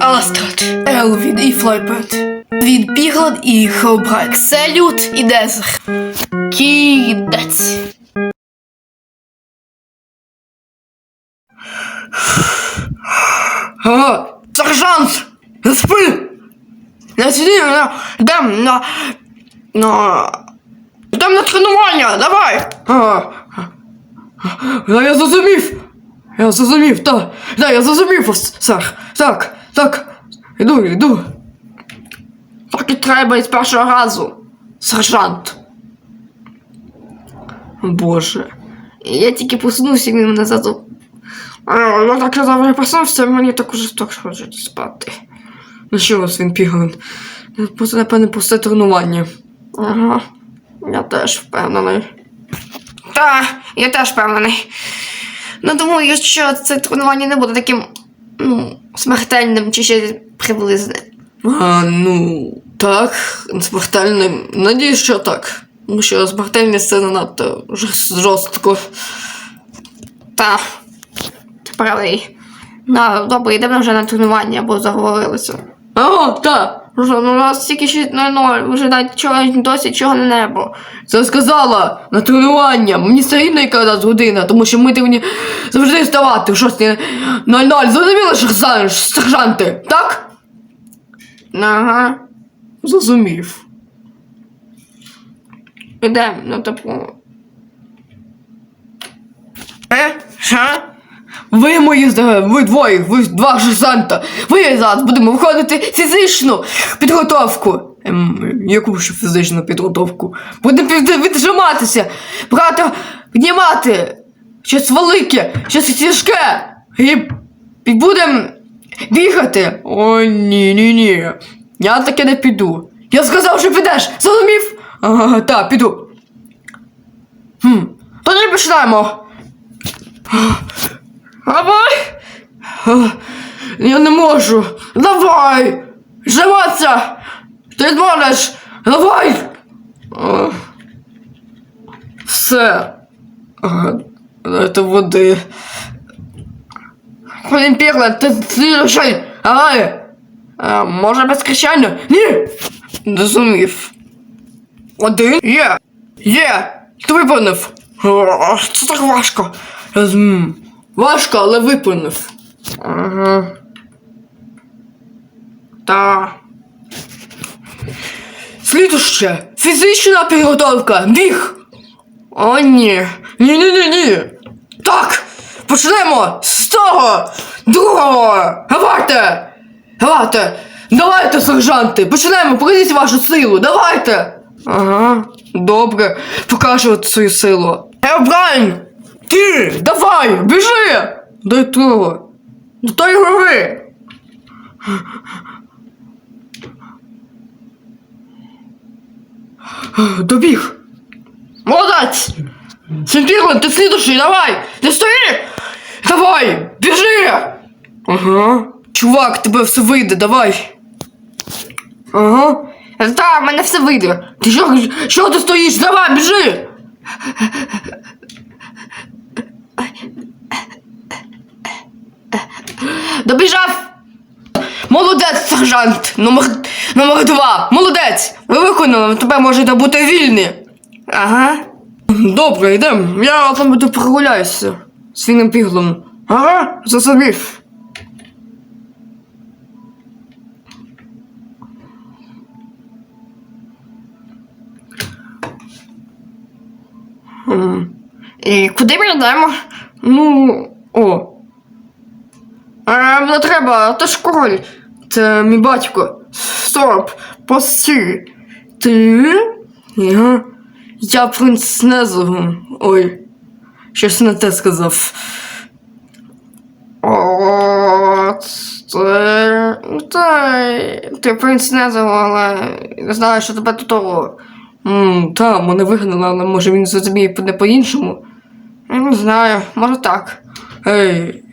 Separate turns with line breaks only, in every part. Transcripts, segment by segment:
Астрад, Елвін і Флайпет. Від Піглад і Хелбрайк. Салют і Дезер. Кінець. Сержант! Спи! Не сиди, на, йдем на, на, йдем на тренування, давай! А, а, я зрозумів! Я зрозумів, так, так, я зрозумів, ос- сер, так, так, іду, іду. Так і треба із першого разу, сержант. Боже. Я тільки проснувся, і він мене зразу а, я так завжди проснувся, мені так уже так хочеться спати. Ну що вас він піглин? Просто, напевне, пусте тренування. Ага. Я теж впевнений. Так, я теж впевнений. Ну, думаю, що це тренування не буде таким ну, смертельним чи ще приблизне. А, ну, так, смертельним. Надіюсь, що так. Тому що смертельність це не надто жорстко. Так. Ти правий. Ну, добре, йдемо вже на тренування, бо заговорилися. О, так. Ну, у нас тільки 6.00, вже навіть чого, досі чого не небо. Це сказала на тренування. Мені все рівно яка у година, тому що ми повинні завжди вставати в 6.00. Зрозуміло, сержант- сержанти, так? Ага. Зрозумів. Ідемо, ну типу. Е? Що? Ви мої здорові, ви двоє, ви два сержанта. Ви зараз будемо виходити фізичну підготовку. Ем, яку ж фізичну підготовку? Будемо віджиматися, брати, піднімати щось велике, щось тяжке. І, і будемо бігати. О, ні, ні, ні. Я таке не піду. Я сказав, що підеш. Зрозумів? Ага, так, піду. Хм, тоді починаємо. Давай! Я не можу. Давай! Живаться! Ти зможеш! Давай! Все. Дайте води. Блін, пірла, ти слідуючий! Давай! А, може без кричання? Ні! Не зумів. Один? Є! Є! Ти виповнив! Це так важко. Важко, але виповнив. Ага. Та. Слідуще. Фізична підготовка. Біг. О, ні. Ні, ні, ні, ні. Так. Почнемо з того. Другого. Давайте. Давайте. Давайте, сержанти. Почнемо. Покажіть вашу силу. Давайте. Ага. Добре. Покажу свою силу. Ебрайн! Ти! Давай! Біжи! До того. До тої гори. Добіг. Молодець! Сімпірлен, ти слідущий, давай! Ти стої! Давай! Біжи! Ага. Чувак, тебе все вийде, давай. Ага. Так, мене все вийде. Ти що, що ти стоїш? Давай, біжи! Добіжав! Молодець, сержант! Номер, номер два! Молодець! Ви виконали, тепер можете бути вільні. Ага. Добре, йдемо. Я там буду прогуляюся з вільним піглом. Ага, зрозумів. І куди ми йдемо? Ну, о. А, не треба, ти ж король. Це мій батько. Стоп, посі. Ти? Я? Я принц Незору. Ой, щось не те сказав. О, це... Та... Ти принц Незору, але не знаю, що тебе тут того. Та, мене вигнали, але може він зрозуміє не по-іншому. Не знаю, може так. Ей.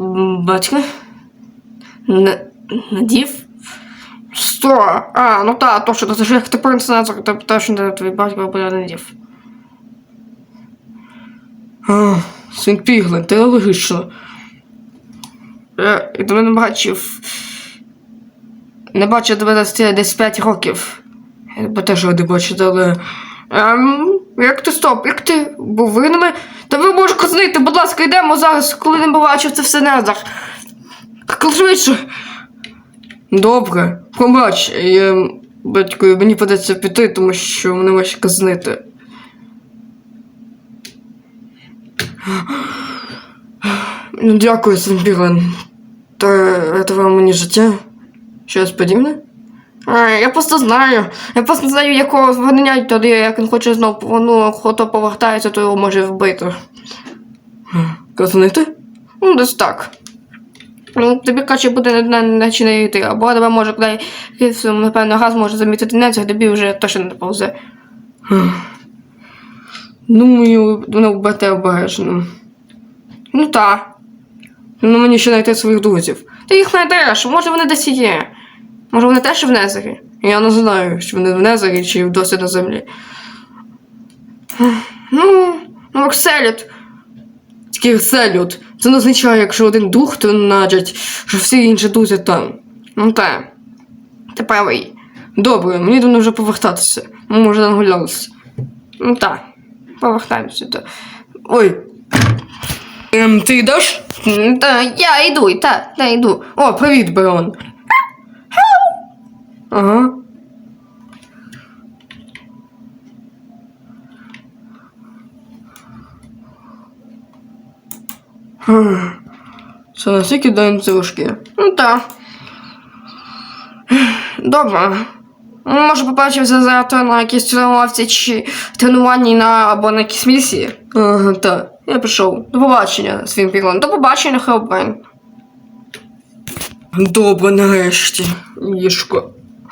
М, Батько? Надів? Що? А, ну та, точно, це ж як ти принц Назар, то точно твій батько буде надів. Син Піглин, ти логічно. Я і тебе не бачив. Не бачив тебе десь, десь 5 років. Я теж ради бачити, але. Ем, як ти стоп? Як ти був винними? Та ви можете казнити, будь ласка, йдемо зараз, коли не побачив це все Назар. Як швидше. Добре, пробач, я, батько, мені придеться піти, тому що мене можуть казнити. Ну, дякую, Симпірен. Та рятував мені життя. Щось подібне? А, я просто знаю. Я просто знаю, якого звернення тоді, як він хоче знову, ну, хто повертається, то його може вбити. Казнити? Ну, десь так. Ну, тобі краще буде не, наче не йти, або тебе може коли напевно, газ може замітити нецях, тобі вже точно не повзе. Думаю, не вбити обережно. Ну так. Ну мені ще знайти своїх друзів. Ти їх знайдеш, може вони десь є. Може вони теж в Незері? Я не знаю, чи вони в Незері, чи досі на землі. Ну, ну, Окселют. Тільки Окселют. Це не означає, якщо один дух, то наджать, що всі інші друзі там. Ну так. Ти правий. Добре, мені давно вже повертатися. Ми вже нагулялися. Ну так. Повертаємося. То. Ой. Ем, ти йдеш? Так, я йду, так, я йду. О, привіт, Барон. Ага. Це настільки даємо це важке. Ну так. Добре. Ну, Може, побачимося завтра на якійсь тренувці чи тренуванні на або на якійсь місії. Ага, так. Я пішов. До побачення, свій пілон. До побачення, Хелбен. Добре, нарешті. Ліжко.